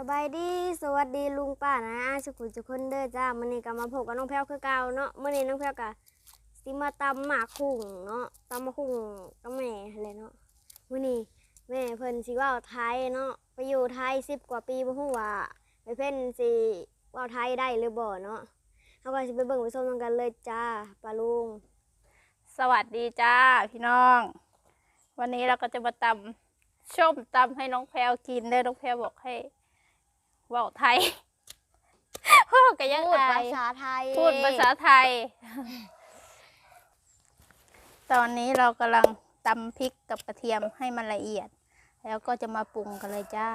สบายดีสวัสดีลุงป้านะอาสุขุทุกคนเด้อจ้ามื้อนี้ก็มาพบกับน้องแพรวคือเก่าเนาะมื้อนี้น้องแพรวก็สิมาตำหมากคุ้งเนาะตำหมากคุ้งกับแม่เลยเนาะมื้อนี้แม่เพิ่นสิว้าไทยเนาะไปอยู่ไทย10กว่าปีบ่ฮู้ว่าไปเพิ่นสิว้าไทยได้หรือบ่เนาะเฮาก็สิไปเบิ่งไปชมกันเลยจ้าป้าลุงสวัสดีจ้าพี่น้อง วันนี้เราก็จะมาตำส้มตำให้น้องแพลวกินเด้อน้องแพลวบอกให้ เว่าไทยพ่อก็ยังพูดอาภายษาไทยพูดภาษาไทย ตอนนี้เรากำลังตำพริกกับกระเทียมให้มันละเอียด แล้วก็จะมาปรุงกันเลยจ้า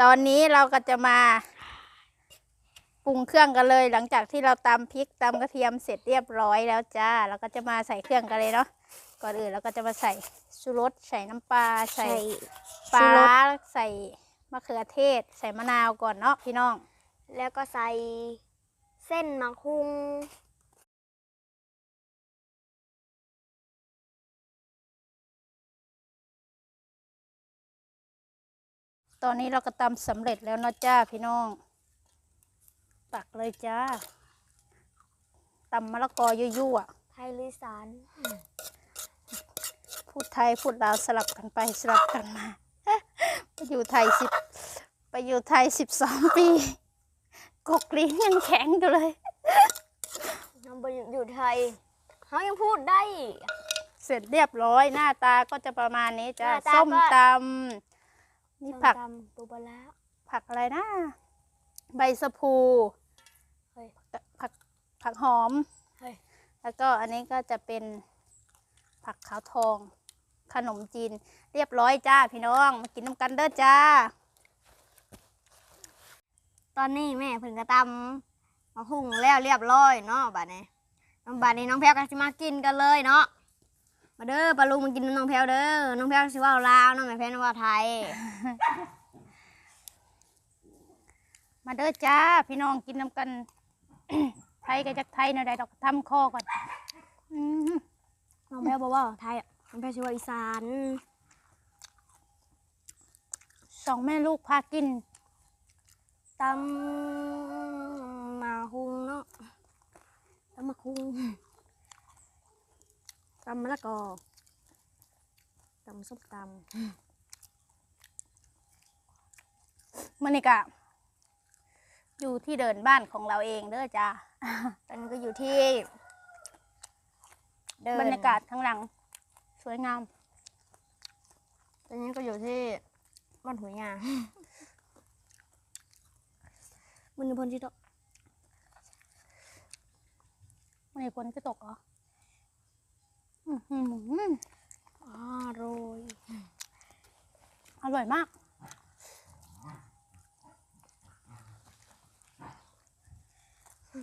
ตอนนี้เราก็จะมาปรุงเครื่องกันเลย หลังจากที่เราตำพริกตำกระเทียมเสร็จเรียบร้อยแล้วจ้า เราก็จะมาใส่เครื่องกันเลยเนาะ ก่อนอื่นเราก็จะมาใส่ชูรสใส่น้ำปลาใส่ใส่ปลาชูรสร้าใส่มะเขือเทศ ใส่มะนาวก่อนเนาะพี่น้อง แล้วก็ใส่เส้นหมากคุ้งตอนนี้เราก็ตำสำเร็จแล้วเนาะจ้าพี่น้อง ตักเลยจ้าตำมะละกอยั่วไทยหรืออีสานๆ พูดไทยพูดลาวสลับกันไปสลับกันมา ไปอยู่ไทยสิบไปอยู่ไทยสิบสองปีกกลิ้นยังแข็งอยู่เลยน้องบอยู่ไทยเขายังพูดได้ เสร็จเรียบร้อยหน้าตาก็จะประมาณนี้จ้าหน้าตาก็ ส้มตำนี่ผัก ส้มตำปูปลาร้า ผักอะไรนะ ใบสะพูเฮ้ยผักผักหอม เฮ้ย แล้วก็อันนี้ก็จะเป็นผักขาวทอง ขนมจีน เรียบร้อยจ้าพี่น้องมากินน้ำกันเด้อจ้า ตอนนี้แม่เพิ่งกระตำมาหุงแล้วเรียบร้อยเนาะบัดนี้น้องบัดนี้น้องแพรวก็สิมากินกันเลยเนาะมาเด้อปลาลุงมากินน้องแพรวเด้อน้องแพรวสิว่าลาวน้องแม่แพรวเว่าไทย มาเด้อจ้า พี่น้องกินน้ำกัน ไทยกับจากไทยเนาะได้ดอกทำคอก่อน น้องแพรวบอกว่าไทยอะ น้องแพรวสิเว่าอีสานสองแม่ลูกพากินตำมาหุงเนาะตำมาคุงตำมะละกอตำส้มตำมันนี่กะอยู่ที่เดินบ้านของเราเองเด้อจ้าตอนนี้ก็อยู่ที่ เดินบรรยากาศข้างหลัง สวยงามตอนนี้ก็อยู่ที่บ้านหัวยางมันพลที่โตะมันในฝนจะตกเหรออื้อหืออร่อยอร่อยมาก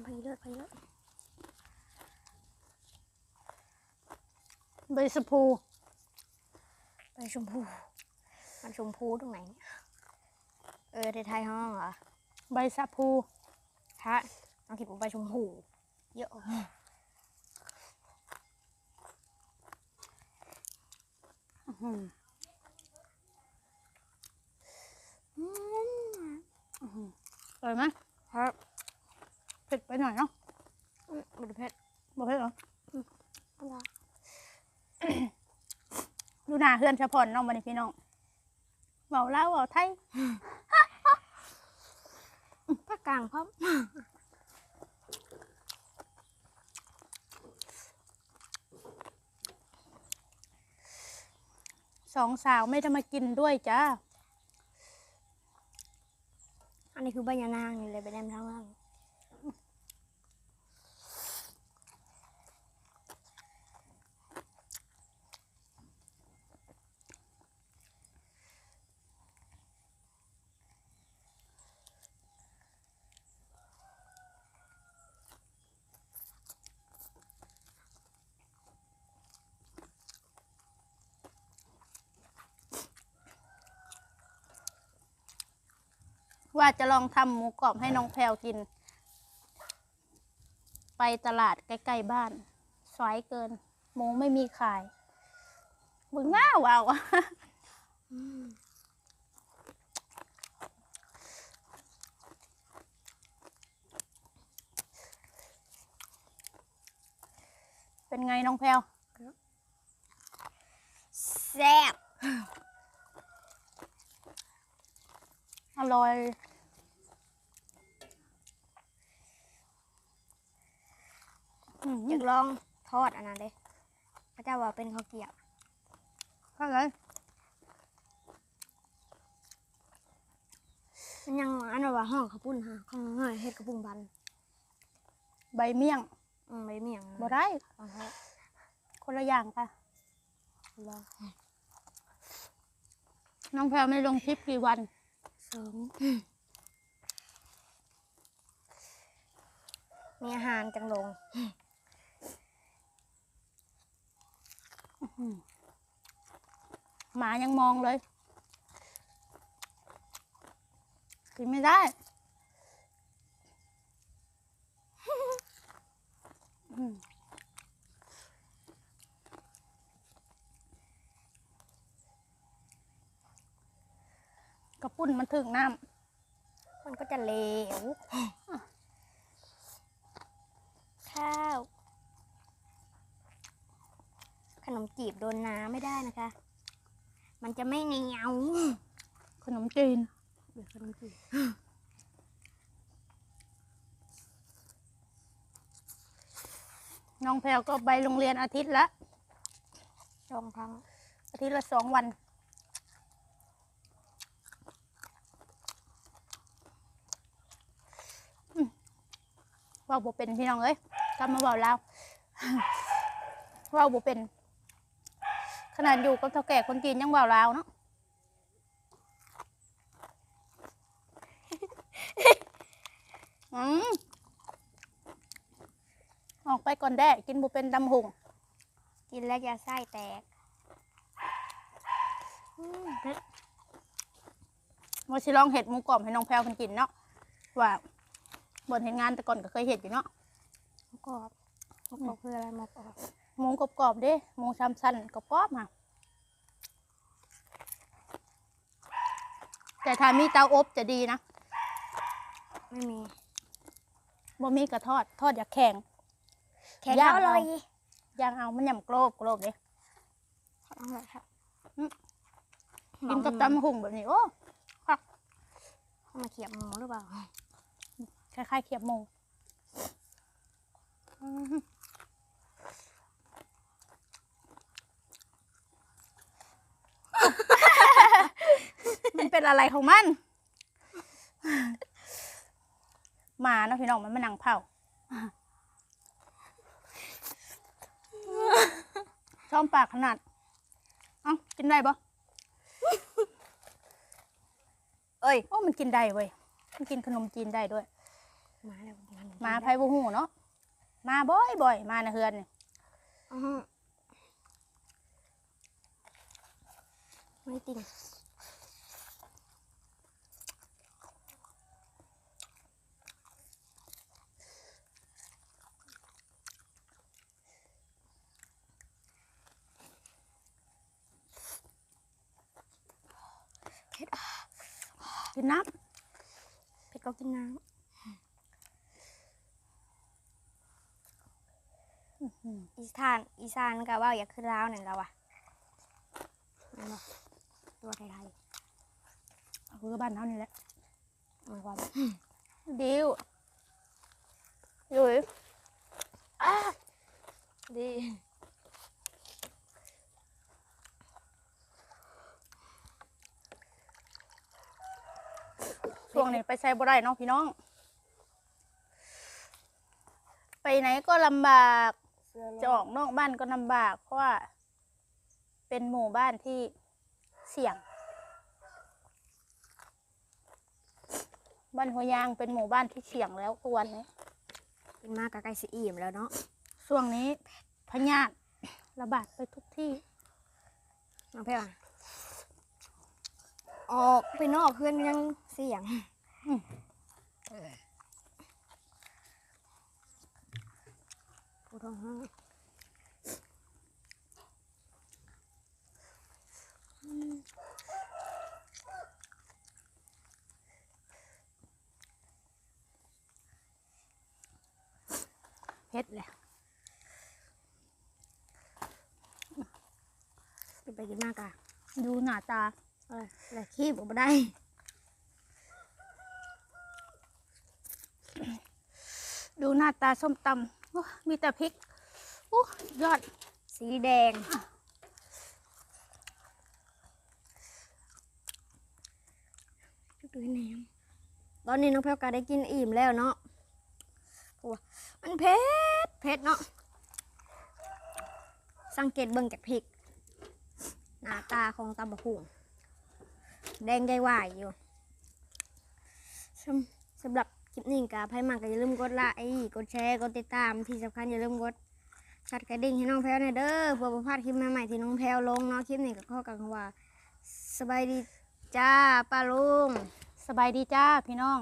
ไปเลิศไปเลิศ ใบสะพูไปชมพู มันชมพูตรงไหนเนี่ยเออไทยๆห้องเหรอ ใบสะพูถ้าน้องคิดว่าไปชมพู เยอะอื้อหืออืมอร่อยไหมครับเผ็ดไปหน่อยเนาะอืมบุตรเพชรบอกให้เหรออะไร ดูหน้าเฮือนชะพอนน้องบันนี้พี่น้องเบาเล่าเบาไทยภาคกลางพร้อมสองสาวไม่ได้มากินด้วยจ้า อันนี้คือใบยานางนี่เลยไปแนมทางล่าง ว่าจะลองทำหมูกรอบให้น้องแพลวกิน ไปตลาดใกล้ๆบ้านสวยเกิน หมูไม่มีขายมึงน่าว้าวเป็นไงน้องแพลวแซ่บอร่อย ลองทอดอันนั้นเด้พระเจ้าว่าเป็นข้าวเกรี๊ยวข้าวเลยมันยังอันนั้นว่าห้องข้าวปุ้นฮะข้างน้อยเฮ็ดกระปุ้งบันใบเมี่ยงอืมใบเมี่ยงบ่ได้เอาเถอะคนละอย่างค่ะลองน้องแพลวไม่ลงคลิปกี่วันสองมีอาหารจังลง หมายังมองเลย กินไม่ได้อืมกระปุ่นมันถึงน้มันก็จะเหลวข้าว ขนมจีบโดนน้ำไม่ได้นะคะ มันจะไม่เหนียวำขนมจีนเดี๋ยวขนมจีบน้องแพลวก็ไปโรงเรียนอาทิตย์ละสองครั้ง อาทิตย์ละสองวันอืมเว่าบ่เป็นพี่น้องเอ้ยกลับมาเว่าแล้วเว่าบ่เป็น ขนาดอยู่กับเท่าแก่คนจีนยังเว่าลาวเนาะอืมออกไปก่อนแด้กินบ่เป็นดำหุงกินแล้วจะไส้แตกอืมเผ็ดว่าสิลองเห็ดหมูกรอบให้น้องแพลวเพิ่นกินเนาะว่าบนเห็นงานแต่ก่อนก็เคยเห็ดอยู่เนาะ หมูกรอบหมูกรอบคืออะไรหมูกรอบ หมูกรอบๆเด้หมูชามสั้นกรอบๆมาแต่ถ้ามีเตาอบจะดีนะ ไม่มีบ่มีกระทอด ทอดอย่าแข็งแข็งย่างอร่อยเอาย่างเอามันยำโกรบโกรบเด้อร่อยครับอืมกินกับตำหุ่งแบบนี้ โอ้เอามาเขียบหมูหรือเปล่า คล้ายๆเขียบหมู อืมมันเป็นอะไรของมันหมาเนาะพี่น้องมันมานั่งเผาช่อมปากขนาด เอ้ากินได้ปะเอ้ย โอ้ มันกินได้เว้ย มันกินขนมจีนได้ด้วย มาแล้วมาไพ่บูหูเนาะ มาบ่อยบ่อยๆมาในะเฮือนนี่อือฮึไม่ติ่ง กินน้เผ็ดก็กินน้ำอื้อหือำอีสานอีสานก็ว่าอยากขึ้นร้าวหนึ่งแล้วอะนั่นบ่ตัวไทยเอาคือบ้านเท่านี้แหละๆมันความดิวยุ้ยอะดี ช่วงนี้ไปใส่บ่ได้เนาะพี่น้อง ไปไหนก็ลำบากเสื้อจะออกนอกบ้านก็ลำบาก เพราะว่า เป็นหมู่บ้านที่เสี่ยง บ้านหัวยางเป็นหมู่บ้านที่เสี่ยงแล้วทุกวันนี้กินมากกับไก่สีอิ่มแล้วเนาะช่วงนี้พยาธิระบาดไปทุกที่น้องเพื่อน ออกไปนอกเพื่อนยังเสียงอืมกูท้องห้องอืมเพ็ดแหละกินมากอะดูหน้าตา อะไรขี้บอกไม่ได้ดูหน้าตาส้มตำโอ้มีแต่พริกโอ้ยอดสีแดงดูแหนมตอนนี้น้องแพลวก็ได้กินอิ่มแล้วเนาะโอ้มันเผ็ดเผ็ดเนาะ สังเกตเบิ่งจากพริก หน้าตาของตำบะหุ่ง แดงใจว่าอยู่สำสำหรับคลิปนี้ก็ให้มากก็อย่าลืมกดไลค์กดแชร์กดติดตามที่สำคัญอย่าลืมกดชัดกระดิ่งให้น้องแพลวหน่อยเด้อเพื่อประพลาดคลิปใหม่ๆที่น้องแพลวลงเนาะคลิปนี้ก็ข้อกังว่าสบายดีจ้าป้าลุงสบายดีจ้าพี่น้อง